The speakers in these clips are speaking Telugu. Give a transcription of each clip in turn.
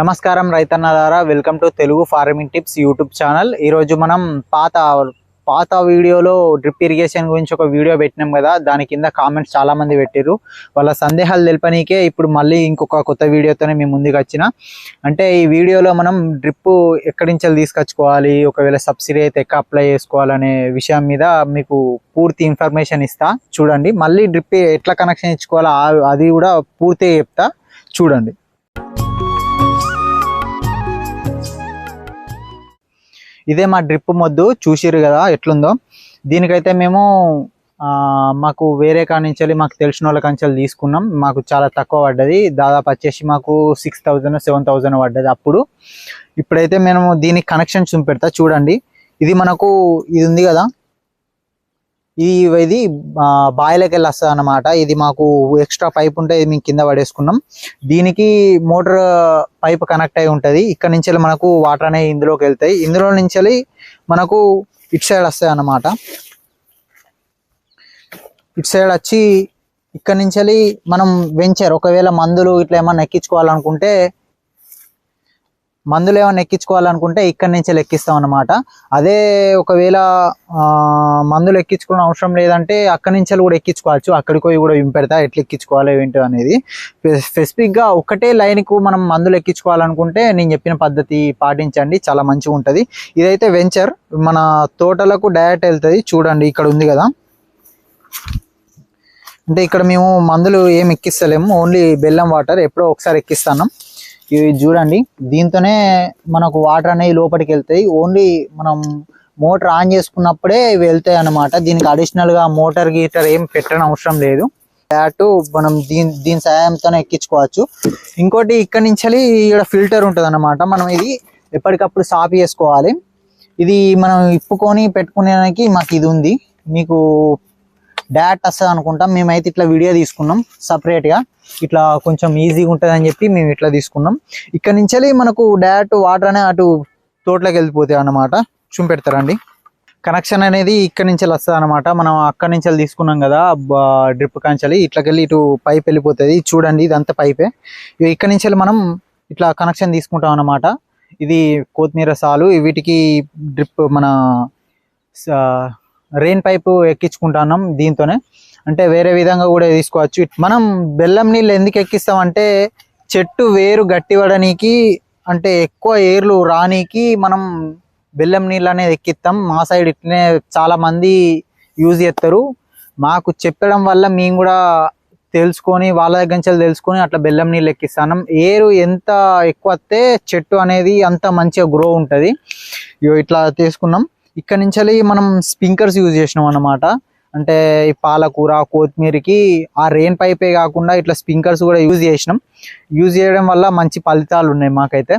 నమస్కారం రైతన్నదారా welcome to Telugu farming tips YouTube channel ఈరోజు మనం పాత పాత వీడియోలో డ్రిప్ ఇరిగేషన్ గురించి ఒక వీడియో పెట్టినాం కదా. దాని కింద కామెంట్స్ చాలామంది పెట్టారు వాళ్ళ సందేహాలు తెలిపనీకే ఇప్పుడు మళ్ళీ ఇంకొక కొత్త వీడియోతోనే మేము ముందుకు వచ్చిన. అంటే ఈ వీడియోలో మనం డ్రిప్ ఎక్కడి నుంచి తీసుకొచ్చుకోవాలి? ఒకవేళ సబ్సిడీ అయితే ఎక్కడ అప్లై చేసుకోవాలనే విషయం మీద మీకు పూర్తి ఇన్ఫర్మేషన్ ఇస్తా. చూడండి. మళ్ళీ డ్రిప్ ఎట్లా కనెక్షన్ ఇచ్చుకోవాలో అది కూడా పూర్తిగా చెప్తా. చూడండి. ఇదే మా డ్రిప్ మొద్దు చూసిరు కదా ఎట్లుందో. దీనికైతే మేము మాకు వేరే కానించాలి మాకు తెలిసిన వాళ్ళ కంచెలు తీసుకున్నాం. మాకు చాలా తక్కువ పడ్డది. దాదాపు వచ్చేసి మాకు సిక్స్ థౌజండ్ సెవెన్ థౌజండ్ పడ్డది అప్పుడు. ఇప్పుడైతే మేము దీనికి కనెక్షన్ చూపెడతా చూడండి. ఇది మనకు ఇది ఉంది కదా. ఇది ఇది బాయిలోకి వెళ్ళి వస్తుంది అనమాట ఇది మాకు ఎక్స్ట్రా పైప్ ఉంటే ఇది మేము కింద పడేసుకున్నాం. దీనికి మోటార్ పైప్ కనెక్ట్ అయి ఉంటుంది. ఇక్కడ నుంచి వెళ్ళి మనకు వాటర్ అనేవి ఇందులోకి వెళ్తాయి. ఇందులో నుంచి వెళ్ళి మనకు ఇటు సైడ్ వస్తాయి అన్నమాట ఇటు సైడ్ వచ్చి ఇక్కడ నుంచి వెళ్ళి మనం వెంచర్ ఒకవేళ మందులు ఇట్లా ఏమన్నా ఎక్కించుకోవాలనుకుంటే మందులు ఏమైనా ఎక్కించుకోవాలనుకుంటే ఇక్కడ నుంచి ఎక్కిస్తాం అనమాట అదే ఒకవేళ మందులు ఎక్కించుకునే అవసరం లేదంటే అక్కడి నుంచి కూడా ఎక్కించుకోవచ్చు. అక్కడికి పోయి కూడా వింపెడతా ఎట్లా ఎక్కించుకోవాలి ఏంటి అనేది. స్పెసిఫిక్గా ఒకటే లైన్కు మనం మందులు ఎక్కించుకోవాలనుకుంటే నేను చెప్పిన పద్ధతి పాటించండి చాలా మంచిగా ఉంటుంది. ఇదైతే వెంచర్ మన తోటలకు డైరెక్ట్ వెళ్తుంది. చూడండి ఇక్కడ ఉంది కదా. అంటే ఇక్కడ మేము మందులు ఏం ఎక్కిస్తలేము. ఓన్లీ బెల్లం వాటర్ ఎప్పుడో ఒకసారి ఎక్కిస్తాను ఇవి చూడండి దీంతోనే మనకు వాటర్ అనేవి లోపలికి వెళ్తాయి. ఓన్లీ మనం మోటార్ ఆన్ చేసుకున్నప్పుడే ఇవి వెళ్తాయి అన్నమాట. దీనికి అడిషనల్గా మోటార్ గీటర్ ఏం పెట్టడం అవసరం లేదు. అటు మనం దీని దీని సహాయంతోనే ఎక్కించుకోవచ్చు. ఇంకోటి ఇక్కడ నుంచి ఇక్కడ ఫిల్టర్ ఉంటుంది అనమాట మనం ఇది ఎప్పటికప్పుడు సాఫ్ చేసుకోవాలి. ఇది మనం ఇప్పుకొని పెట్టుకునేదానికి మాకు ఇది ఉంది. మీకు డైరెక్ట్ వస్తుంది అనుకుంటాం. మేమైతే ఇట్లా వీడియో తీసుకున్నాం సపరేట్గా గా. ఇట్లా కొంచెం ఈజీగా ఉంటుంది అని చెప్పి మేము ఇట్లా తీసుకున్నాం. ఇక్కడ నుంచి మనకు డైరెక్ట్ వాటర్ అనే అటు తోటలోకి వెళ్ళిపోతాయి అన్నమాట. చూపెడతారండి కనెక్షన్ అనేది ఇక్కడ నుంచి వస్తుంది అనమాట మనం అక్కడ నుంచి తీసుకున్నాం కదా డ్రిప్ కంచెలి ఇట్లకెళ్ళి ఇటు పైప్ వెళ్ళిపోతుంది. చూడండి ఇదంతా పైపే ఇక్కడ నుంచి మనం ఇట్లా కనెక్షన్ తీసుకుంటాం అన్నమాట. ఇది కొత్తిమీర సాలు. వీటికి డ్రిప్ మన రెయిన్ పైప్ ఎక్కించుకుంటున్నాం దీంతోనే. అంటే వేరే విధంగా కూడా తీసుకోవచ్చు. మనం బెల్లం నీళ్ళు ఎందుకు ఎక్కిస్తాం అంటే చెట్టు వేరు గట్టిపడనీకి అంటే ఎక్కువ ఏర్లు రానీకి మనం బెల్లం నీళ్ళు అనేది ఎక్కిస్తాం. మా సైడ్ ఇట్లనే చాలామంది యూజ్ చేస్తారు. మాకు చెప్పడం వల్ల మేము కూడా తెలుసుకొని వాళ్ళ దగ్గర నుంచి తెలుసుకొని అట్లా బెల్లం నీళ్ళు ఎక్కిస్తాం ఏరు ఎంత ఎక్కువ వస్తే చెట్టు అనేది అంత మంచిగా గ్రో ఉంటుంది. ఇగో ఇట్లా తీసుకున్నాం. ఇక్కడ నుంచి మనం స్ప్రింకర్స్ యూజ్ చేసినాం అన్నమాట. అంటే ఈ పాలకూర కొత్తిమీరకి ఆ రెయిన్ పైపే కాకుండా ఇట్లా స్ప్రింకర్స్ కూడా యూజ్ చేసినాం. యూజ్ చేయడం వల్ల మంచి ఫలితాలు ఉన్నాయి మాకైతే.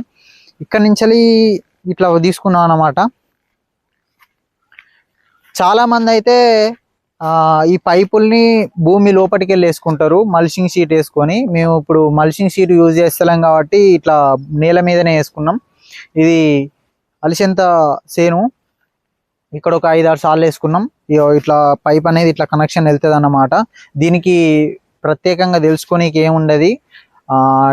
ఇక్కడ నుంచి ఇట్లా తీసుకున్నాం అన్నమాట. చాలా మంది అయితే ఈ పైపుల్ని భూమి లోపలికి వెళ్ళి వేసుకుంటారు మల్చింగ్ షీట్ వేసుకొని. మేము ఇప్పుడు మల్చింగ్ షీట్ యూజ్ చేస్తలేం కాబట్టి ఇట్లా నేల మీదనే వేసుకున్నాం. ఇది అలిసెంత సేను ఇక్కడ ఒక ఐదు ఆరు సార్లు వేసుకున్నాం. ఇగో ఇట్లా పైప్ అనేది ఇట్లా కనెక్షన్ వెళ్తుంది అన్నమాట దీనికి ప్రత్యేకంగా తెలుసుకోనికి ఏముండదు?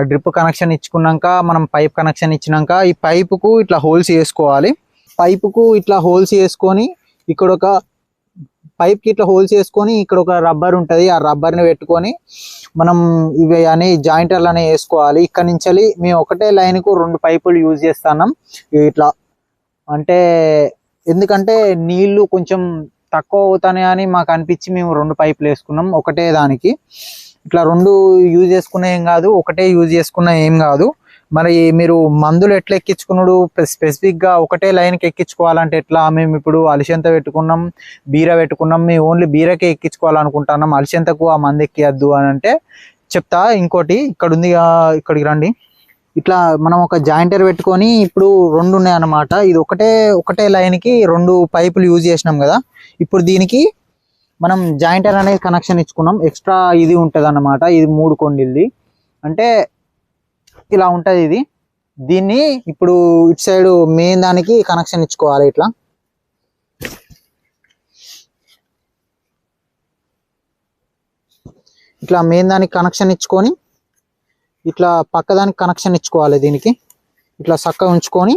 డ్రిప్ కనెక్షన్ ఇచ్చుకున్నాక మనం పైప్ కనెక్షన్ ఇచ్చినాక ఈ పైపుకు ఇట్లా హోల్స్ వేసుకోవాలి. పైపుకు ఇట్లా హోల్స్ వేసుకొని ఇక్కడ ఒక పైప్కి ఇట్లా హోల్స్ వేసుకొని ఇక్కడ ఒక రబ్బర్ ఉంటుంది. ఆ రబ్బర్ని పెట్టుకొని మనం ఇవి అని జాయింటర్లు అనేవి వేసుకోవాలి. ఇక్కడ నుంచి మేము ఒకటే లైన్కు రెండు పైపులు యూజ్ చేస్తున్నాం. ఇట్లా అంటే ఎందుకంటే నీళ్ళు కొంచెం తక్కువ అవుతాయి అని మాకు అనిపించి మేము రెండు పైపులు వేసుకున్నాం. ఒకటే దానికి. ఇట్లా రెండు యూజ్ చేసుకున్న ఏం కాదు ఒకటే యూజ్ చేసుకున్న ఏం కాదు. మరి మీరు మందులు ఎట్లా ఎక్కించుకున్నాడు? స్పెసిఫిక్గా ఒకటే లైన్కి ఎక్కించుకోవాలంటే ఎట్లా? మేము ఇప్పుడు అలిసెంత పెట్టుకున్నాం బీర పెట్టుకున్నాం. మేము ఓన్లీ బీరకే ఎక్కించుకోవాలనుకుంటున్నాం. అలిసెంతకు ఆ మంది ఎక్కియద్దు అని అంటే చెప్తా. ఇంకోటి ఇక్కడ ఉంది ఇక్కడికి రండి. ఇట్లా మనం ఒక జాయింటర్ పెట్టుకొని ఇప్పుడు రెండు ఉన్నాయి అన్నమాట ఇది ఒకటే ఒకటే లైన్కి రెండు పైపులు యూజ్ చేసినాం కదా. ఇప్పుడు దీనికి మనం జాయింటర్ అనేది కనెక్షన్ ఇచ్చుకున్నాం. ఎక్స్ట్రా ఇది ఉంటుంది అన్నమాట ఇది మూడు కొండిల్ది. అంటే ఇలా ఉంటుంది ఇది. దీన్ని ఇప్పుడు ఇటు సైడ్ మెయిన్ దానికి కనెక్షన్ ఇచ్చుకోవాలి ఇట్లా. ఇట్లా మెయిన్ దానికి కనెక్షన్ ఇచ్చుకొని ఇట్లా పక్కదానికి కనెక్షన్ ఇచ్చుకోవాలి దీనికి. ఇట్లా చక్కగా ఉంచుకొని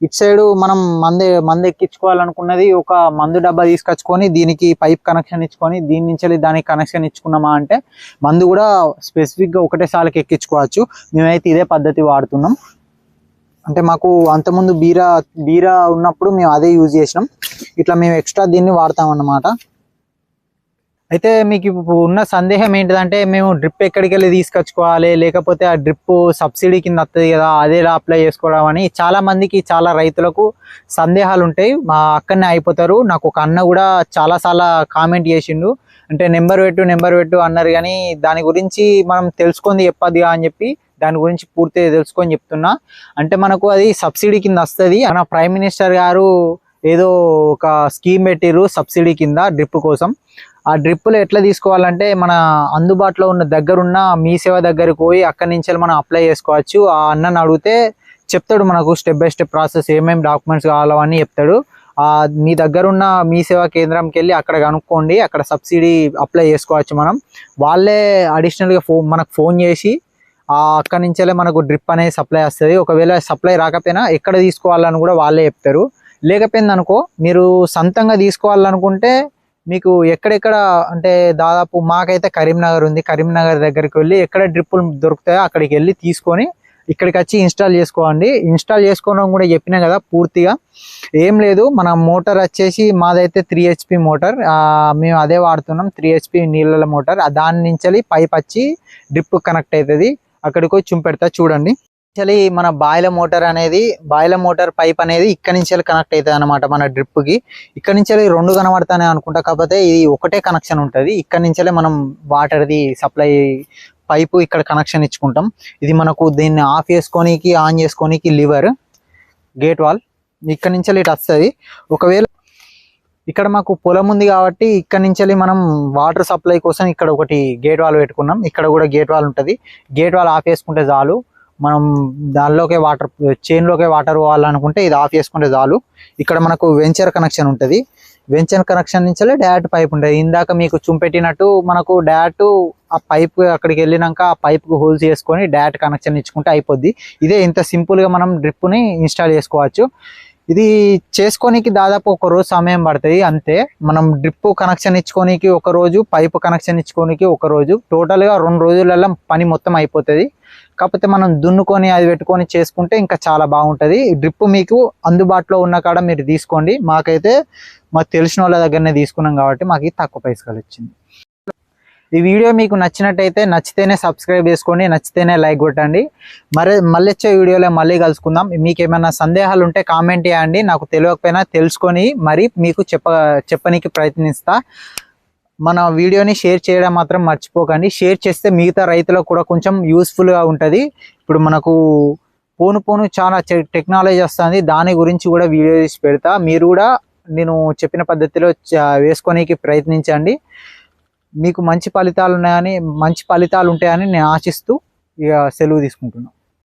ఇటు సైడ్ మనం మందే మందు ఎక్కించుకోవాలనుకున్నది ఒక మందు డబ్బా తీసుకొచ్చుకొని దీనికి పైప్ కనెక్షన్ ఇచ్చుకొని దీని నుంచి దానికి కనెక్షన్ ఇచ్చుకున్నామా అంటే మందు కూడా స్పెసిఫిక్గా ఒకటే ఎక్కించుకోవచ్చు. మేమైతే ఇదే పద్ధతి వాడుతున్నాం. అంటే మాకు అంతకుముందు బీరా బీరా ఉన్నప్పుడు మేము అదే యూజ్ చేసినాం. ఇట్లా మేము ఎక్స్ట్రా దీన్ని వాడతాం అన్నమాట అయితే మీకు ఇప్పుడు ఉన్న సందేహం ఏంటిదంటే మేము డ్రిప్ ఎక్కడికి వెళ్ళి తీసుకొచ్చుకోవాలి లేకపోతే ఆ డ్రిప్ సబ్సిడీ కింద వస్తుంది కదా అదేలా అప్లై చేసుకోవడం అని చాలా మందికి చాలా రైతులకు సందేహాలు ఉంటాయి మా అక్కడనే అయిపోతారు. నాకు ఒక అన్న కూడా చాలాసార్లు కామెంట్ చేసిండు. అంటే నెంబర్ పెట్టు నెంబర్ పెట్టు అన్నారు కానీ దాని గురించి మనం తెలుసుకుంది చెప్పదిగా అని చెప్పి దాని గురించి పూర్తిగా తెలుసుకొని చెప్తున్నా. అంటే మనకు అది సబ్సిడీ కింద వస్తుంది. మన ప్రైమ్ మినిస్టర్ గారు ఏదో ఒక స్కీమ్ పెట్టిరు సబ్సిడీ కింద డ్రిప్ కోసం. ఆ డ్రిప్పులు ఎట్లా తీసుకోవాలంటే మన అందుబాటులో ఉన్న దగ్గరున్న మీ సేవ దగ్గరికి పోయి అక్కడి నుంచి మనం అప్లై చేసుకోవచ్చు. ఆ అన్నని అడిగితే చెప్తాడు మనకు స్టెప్ బై స్టెప్ ప్రాసెస్ ఏమేమి డాక్యుమెంట్స్ కావాలో అని చెప్తాడు. ఆ మీ దగ్గరున్న మీ సేవా కేంద్రంకి వెళ్ళి అక్కడ కనుక్కోండి. అక్కడ సబ్సిడీ అప్లై చేసుకోవచ్చు మనం. వాళ్ళే అడిషనల్గా ఫోన్ మనకు ఫోన్ చేసి అక్కడి నుంచే మనకు డ్రిప్ అనేది సప్లై వస్తుంది ఒకవేళ సప్లై రాకపోయినా ఎక్కడ తీసుకోవాలని కూడా వాళ్ళే చెప్తారు. లేకపోయింది అనుకో మీరు సొంతంగా తీసుకోవాలనుకుంటే మీకు ఎక్కడెక్కడ అంటే దాదాపు మాకైతే కరీంనగర్ ఉంది. కరీంనగర్ దగ్గరికి వెళ్ళి ఎక్కడ డ్రిప్పులు దొరుకుతాయో అక్కడికి వెళ్ళి తీసుకొని ఇక్కడికి వచ్చి ఇన్స్టాల్ చేసుకోండి. ఇన్స్టాల్ చేసుకోవడం కూడా చెప్పినా కదా పూర్తిగా. ఏం లేదు మన మోటార్ వచ్చేసి మాదైతే త్రీ హెచ్పి మోటార్. మేము అదే వాడుతున్నాం త్రీ హెచ్పి నీళ్ళల మోటార్. దాని నుంచి పైప్ వచ్చి డ్రిప్ కనెక్ట్ అవుతుంది. అక్కడికి వచ్చి చూపెడతా చూడండి. యాక్చువల్లీ మన బాయిల మోటార్ అనేది బాయిల మోటార్ పైప్ అనేది ఇక్కడ నుంచి కనెక్ట్ అవుతుంది అనమాట మన డ్రిప్కి. ఇక్కడ నుంచి రెండు కనబడతానే అనుకుంటా కాకపోతే ఇది ఒకటే కనెక్షన్ ఉంటుంది. ఇక్కడ నుంచే మనం వాటర్ది సప్లై పైపు ఇక్కడ కనెక్షన్ ఇచ్చుకుంటాం. ఇది మనకు దీన్ని ఆఫ్ చేసుకోనికి ఆన్ చేసుకోనికి లివర్ గేట్ వాల్ ఇక్కడ నుంచి ఇటు వస్తుంది. ఒకవేళ ఇక్కడ మాకు పొలం ఉంది కాబట్టి ఇక్కడ నుంచి మనం వాటర్ సప్లై కోసం ఇక్కడ ఒకటి గేట్ వాల్ పెట్టుకున్నాం. ఇక్కడ కూడా గేట్ వాల్ ఉంటుంది. గేట్ వాల్ ఆఫ్ చేసుకుంటే చాలు. మనం దానిలోకే వాటర్ చైన్లోకే వాటర్ పోవాలనుకుంటే ఇది ఆఫ్ చేసుకుంటే చాలు. ఇక్కడ మనకు వెంచర్ కనెక్షన్ ఉంటుంది. వెంచర్ కనెక్షన్ నుంచి డైరెక్ట్ పైప్ ఉంటుంది. ఇందాక మీకు చూపెట్టినట్టు మనకు డైరెక్ట్ ఆ పైప్ అక్కడికి వెళ్ళినాక ఆ పైప్కి హోల్స్ చేసుకొని డైరెక్ట్ కనెక్షన్ ఇచ్చుకుంటే అయిపోద్ది. ఇదే ఇంత సింపుల్గా మనం డ్రిప్ని ఇన్స్టాల్ చేసుకోవచ్చు. ఇది చేసుకోనికి దాదాపు ఒక రోజు సమయం పడుతుంది అంతే. మనం డ్రిప్ కనెక్షన్ ఇచ్చుకోనికి ఒక రోజు పైప్ కనెక్షన్ ఇచ్చుకోనికి ఒక రోజు. టోటల్గా రెండు రోజులలో పని మొత్తం అయిపోతుంది. కాకపోతే మనం దున్నుకొని అది పెట్టుకొని చేసుకుంటే ఇంకా చాలా బాగుంటుంది. డ్రిప్ మీకు అందుబాటులో ఉన్న కాడ మీరు తీసుకోండి. మాకైతే మాకు తెలిసిన వాళ్ళ దగ్గరనే తీసుకున్నాం కాబట్టి మాకు తక్కువ పైసలు వచ్చింది. ఈ వీడియో మీకు నచ్చినట్టయితే నచ్చితేనే సబ్స్క్రైబ్ చేసుకోండి నచ్చితేనే లైక్ కొట్టండి. మరి మళ్ళీ వచ్చే వీడియోలో మళ్ళీ కలుసుకుందాం. మీకు ఏమైనా సందేహాలు ఉంటే కామెంట్ చేయండి. నాకు తెలియకపోయినా తెలుసుకొని మరి మీకు చెప్ప చెప్పనీకి ప్రయత్నిస్తా. మన వీడియోని షేర్ చేయడం మాత్రం మర్చిపోకండి. షేర్ చేస్తే మిగతా రైతులకు కూడా కొంచెం యూస్ఫుల్గా ఉంటుంది. ఇప్పుడు మనకు పోను పోను చాలా టెక్నాలజీ వస్తుంది. దాని గురించి కూడా వీడియో తీసి పెడతా. మీరు కూడా నేను చెప్పిన పద్ధతిలో వేసుకోనికి ప్రయత్నించండి. మీకు మంచి ఫలితాలు ఉన్నాయని మంచి ఫలితాలు ఉంటాయని నేను ఆశిస్తూ ఇక సెలవు తీసుకుంటున్నాను